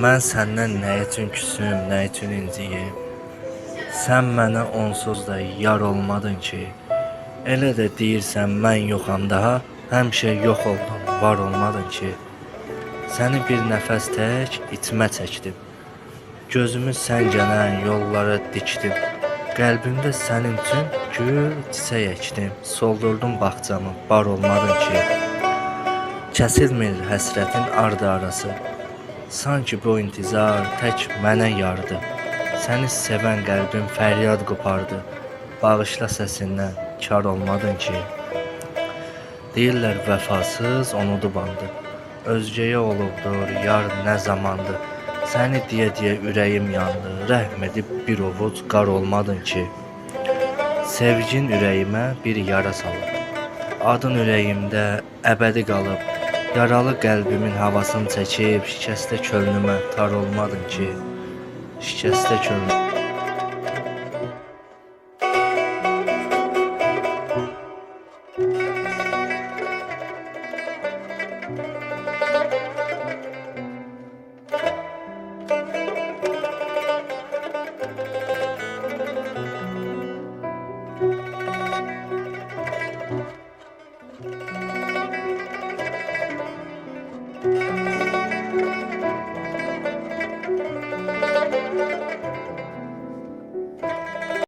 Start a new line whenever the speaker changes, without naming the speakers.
Mən səndən nə üçün küsüm, nə üçün inciyim? Sən mənə onsuz da yar olmadın ki. Elə də deyirsən mən yoxam daha, həmişə yox oldun, var olmadın ki. Səni bir nəfəs tək itmə çəkdim. Gözümü səngənən yollara dikdim. Qəlbimdə sənin üçün gül çiçək əkdim. Soldurdum bağçamı, bar olmadın ki. Kəsilmir həsrətin ardı arası. Sanki bu intizar tək mənə yardı. Səni sevən qəlbim fəryad qopardı. Bağışla səsindən kar olmadın ki. Deyirlər vəfasız unudub andı. Özgəyə olubdur yar nə zamandı. Səni deyə-deyə ürəyim yandı. Rəhm edib bir ovuc qar olmadın ki. Sevgin ürəyimə bir yara salıb. Adın ürəyimdə əbədi qalıb. Yaralı qəlbimin havasını çəkib, şikəstə könlümə tar olmadın ki, şikəstə könlüm. Thank you. Thank you.